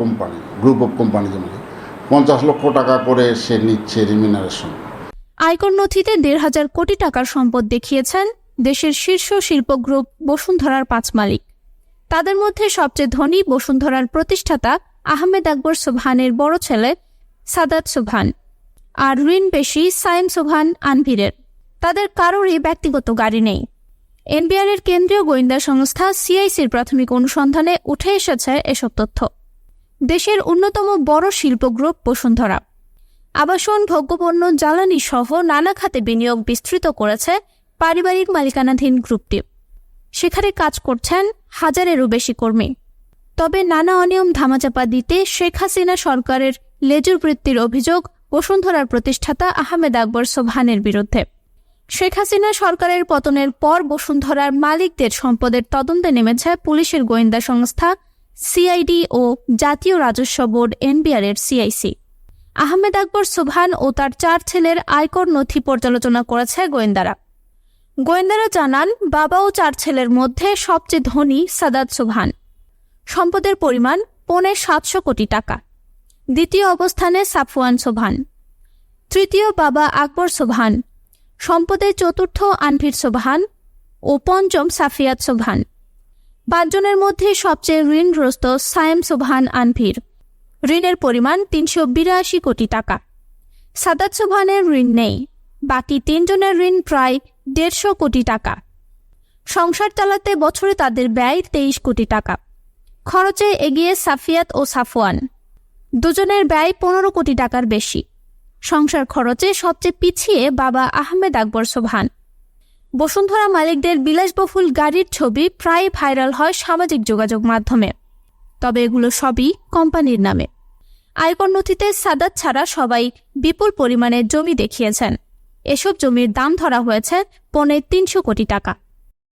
Company group of company যেমন পঞ্চাশ লক্ষ টাকা করে সে নিচ্ছে রিমিনারেশন আয়কর নথিতে দেড় হাজার কোটি টাকার সম্পদ দেখিয়েছেন দেশের শীর্ষ শিল্প গ্রুপ বসুন্ধরার পাঁচ মালিক। তাদের মধ্যে সবচেয়ে ধনী বসুন্ধরার প্রতিষ্ঠাতা আহমেদ আকবর সুবহানের বড় ছেলে সাদাত সুবহান আর ঋণ পেশি সাইম সুবহান আনভিরের। তাদের কারোরই ব্যক্তিগত গাড়ি নেই। এনবিআরের কেন্দ্রীয় গোয়েন্দা সংস্থা সিআইসির প্রাথমিক অনুসন্ধানে উঠে এসেছে এসব তথ্য। দেশের অন্যতম বড় শিল্প গ্রুপ বসুন্ধরা। আবাসন, ভোগ্যপণ্য, জ্বালানি সহ নানা খাতে বিনিয়োগ বিস্তৃত করেছে পারিবারিক মালিকানাধীন গ্রুপটি। সেখানে কাজ করছেন হাজারেরও বেশি কর্মী। তবে নানা অনিয়ম ধামাচাপা দিতে শেখ হাসিনা সরকারের লেজুর বৃত্তির অভিযোগ বসুন্ধরার প্রতিষ্ঠাতা আহমেদ আকবর সোবহানের বিরুদ্ধে। শেখ হাসিনা সরকারের পতনের পর বসুন্ধরার মালিকদের সম্পদের তদন্তে নেমেছে পুলিশের গোয়েন্দা সংস্থা সিআইডি ও জাতীয় রাজস্ব বোর্ড এনবিআর এর সিআইসি। আহমেদ আকবর সুবহান ও তার চার ছেলের আয়কর নথি পর্যালোচনা করেছে গোয়েন্দারা। গোয়েন্দারা জানান, বাবা ও চার ছেলের মধ্যে সবচেয়ে ধনী সাদাত সুবহান। সম্পদের পরিমাণ পৌনে সাতশো কোটি টাকা। দ্বিতীয় অবস্থানে সাফওয়ান সোভান তৃতীয় বাবা আকবর সোবহান। সম্পদের চতুর্থ আনভির সোভান ও পঞ্চম সাফিয়াত সোবহান। পাঁচজনের মধ্যে সবচেয়ে ঋণগ্রস্ত সায়েম সোবহান আনভির ঋণের পরিমাণ তিনশো বিরাশি কোটি টাকা। সাদাত সোবহানের ঋণ নেই। বাকি তিনজনের ঋণ প্রায় দেড়শো কোটি টাকা। সংসার চালাতে বছরে তাদের ব্যয় তেইশ কোটি টাকা। খরচে এগিয়ে সাফিয়াত ও সাফওয়ান। দুজনের ব্যয় পনেরো কোটি টাকার বেশি। সংসার খরচে সবচেয়ে পিছিয়ে বাবা আহমেদ আকবর সোবহান। বসুন্ধরা মালিকদের বিলাসবহুল গাড়ির ছবি প্রায় ভাইরাল হয় সামাজিক যোগাযোগ মাধ্যমে। তবে এগুলো সবই কোম্পানির নামে। আয়কর নথিতে সাদাত ছাড়া সবাই বিপুল পরিমাণে জমি দেখিয়েছেন। এসব জমির দাম ধরা হয়েছে পনেরো তিনশো কোটি টাকা।